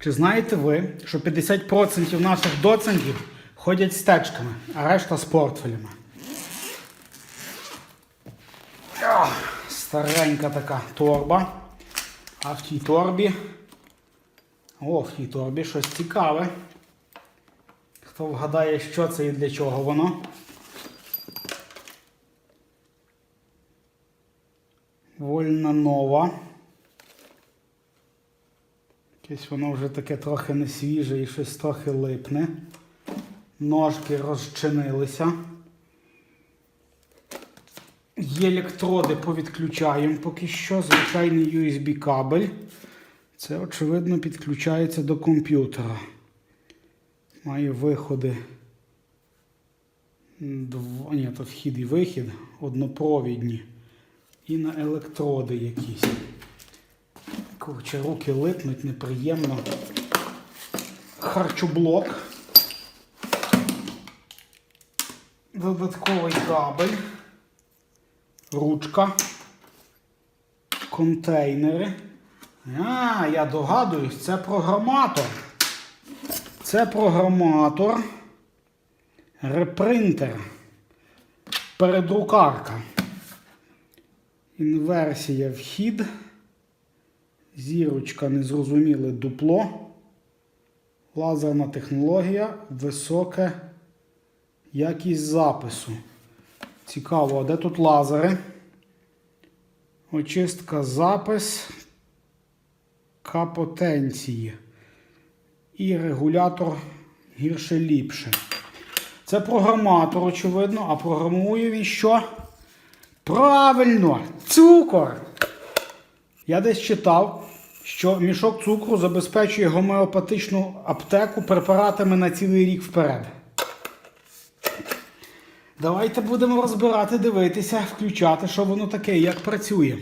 Чи знаєте ви, що 50% наших доцентів ходять з течками, а решта з портфелями? Старенька така торба. А в тій торбі. О, в тій торбі щось цікаве. Хто вгадає, що це і для чого воно? Вольна нова. Якесь воно вже таке трохи не свіже і щось трохи липне. Ножки розчинилися. Електроди повідключаємо поки що. Звичайний USB кабель. Це, очевидно, підключається до комп'ютера. Має виходи. Дв... Ні, то вхід і вихід однопровідні. І на електроди якісь. Коротше, руки липнуть неприємно. Харчоблок. Додатковий кабель. Ручка. Контейнери. А, я догадуюсь, це програматор. Це програматор. Репринтер. Передрукарка. Інверсія вхід. Зірочка незрозуміле дупло. Лазерна технологія, висока якість запису. Цікаво, а де тут лазери? Очистка запис К-потенції. І регулятор гірше ліпше. Це програматор, очевидно, а програмує він що? Правильно! Цукор! Я десь читав, що мішок цукру забезпечує гомеопатичну аптеку препаратами на цілий рік вперед. Давайте будемо розбирати, дивитися, включати, що воно таке, як працює.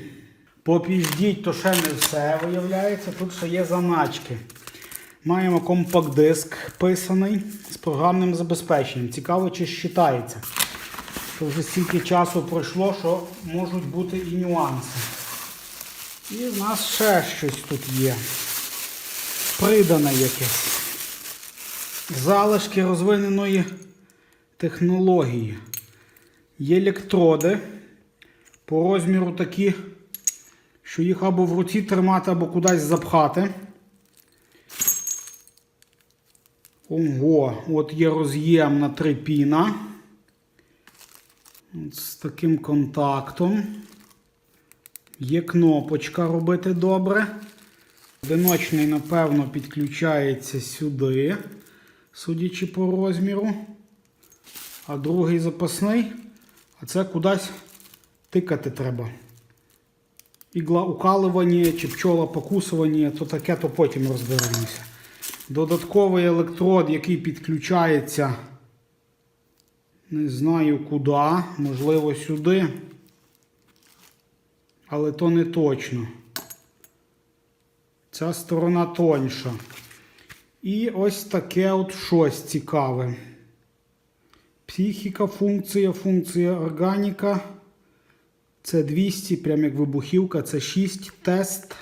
Попіздіть, то ще не все виявляється. Тут ще є заначки. Маємо компакт-диск писаний з програмним забезпеченням. Цікаво, чи считається. Що вже стільки часу пройшло, що можуть бути і нюанси. І в нас ще щось тут є. Придане якесь. Залишки розвиненої технології. Є електроди по розміру такі, що їх або в руці тримати, або кудись запхати. Ого, от є роз'єм на три піна. От з таким контактом. Є кнопочка робити добре. Одиночний, напевно, підключається сюди, судячи по розміру. А другий запасний, а це кудись тикати треба. Ігла укалування чи пчола покусування, то таке, то потім розберемося. Додатковий електрод, який підключається, не знаю куди, можливо, сюди. Але то не точно. Ця сторона тоньша. І ось таке от щось цікаве. Психіка, функція, функція органіка. Це 200, прям як вибухівка, це 6 тест.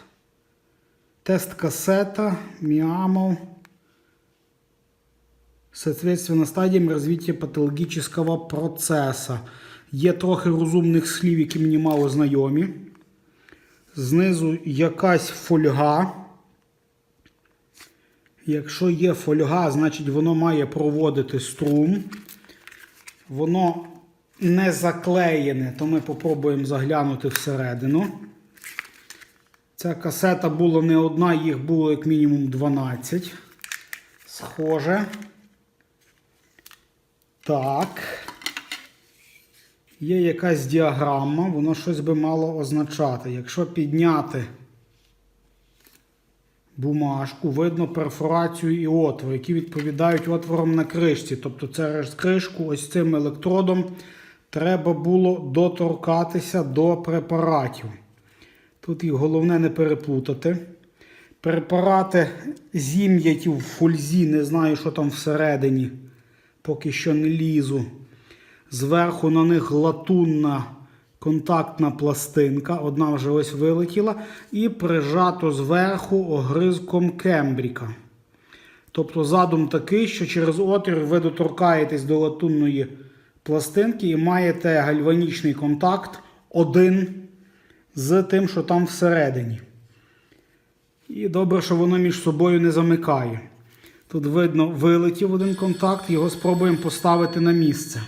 Тест касета, миамол. Соответственно, стадіям розвиття патологічного процесу. Є трохи розумних слів, які мені мало знайомі. Знизу якась фольга. Якщо є фольга, значить воно має проводити струм. Воно не заклеєне, то ми попробуємо заглянути всередину. Ця касета була не одна, їх було як мінімум 12. Схоже. Так. Є якась діаграма, воно щось би мало означати. Якщо підняти бумажку, видно перфорацію і отвори, які відповідають отворам на кришці. Тобто через кришку ось цим електродом треба було доторкатися до препаратів. Тут їх головне не переплутати. Препарати зім'яті в фользі, не знаю, що там всередині, поки що не лізу. Зверху на них латунна контактна пластинка, одна вже ось вилетіла, і прижато зверху огризком кембріка. Тобто задум такий, що через отвір ви доторкаєтесь до латунної пластинки і маєте гальванічний контакт один з тим, що там всередині. І добре, що воно між собою не замикає. Тут видно, вилетів один контакт, його спробуємо поставити на місце.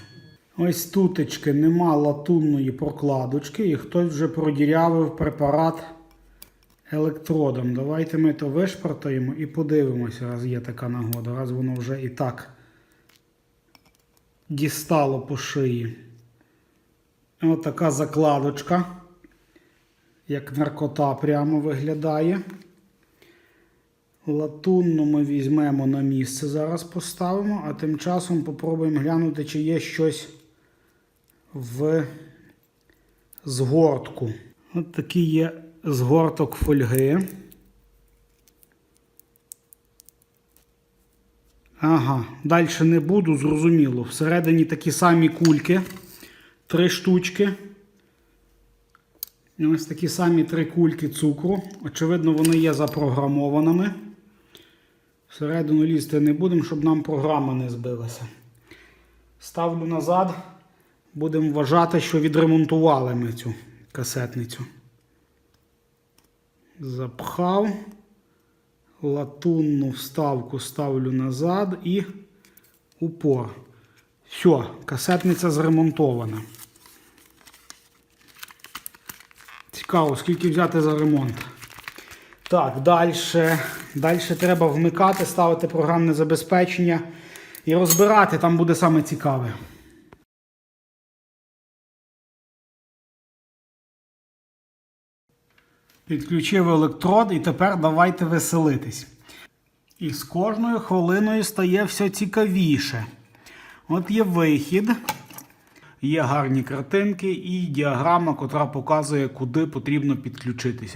Ось тутечки нема латунної прокладочки, і хтось вже продірявив препарат електродом. Давайте ми то вишпартаємо і подивимося, раз є така нагода, раз воно вже і так дістало по шиї. Ось така закладочка, як наркота прямо виглядає. Латунну ми візьмемо на місце, зараз поставимо, а тим часом попробуємо глянути, чи є щось в згортку. От такий є згорток фольги. Ага, далі не буду, зрозуміло. Всередині такі самі кульки, три штучки. І ось такі самі три кульки цукру. Очевидно, вони є запрограмованими. Всередину лізти не будемо, щоб нам програма не збилася. Ставлю назад. Будемо вважати, що відремонтували ми цю касетницю. Запхав. Латунну вставку ставлю назад і упор. Все, касетниця зремонтована. Цікаво, скільки взяти за ремонт. Так, далі. Далі треба вмикати, ставити програмне забезпечення і розбирати, там буде саме цікаве. Підключив електрод і тепер давайте веселитись. І з кожною хвилиною стає все цікавіше. От є вихід, є гарні картинки і діаграма, котра показує, куди потрібно підключитися.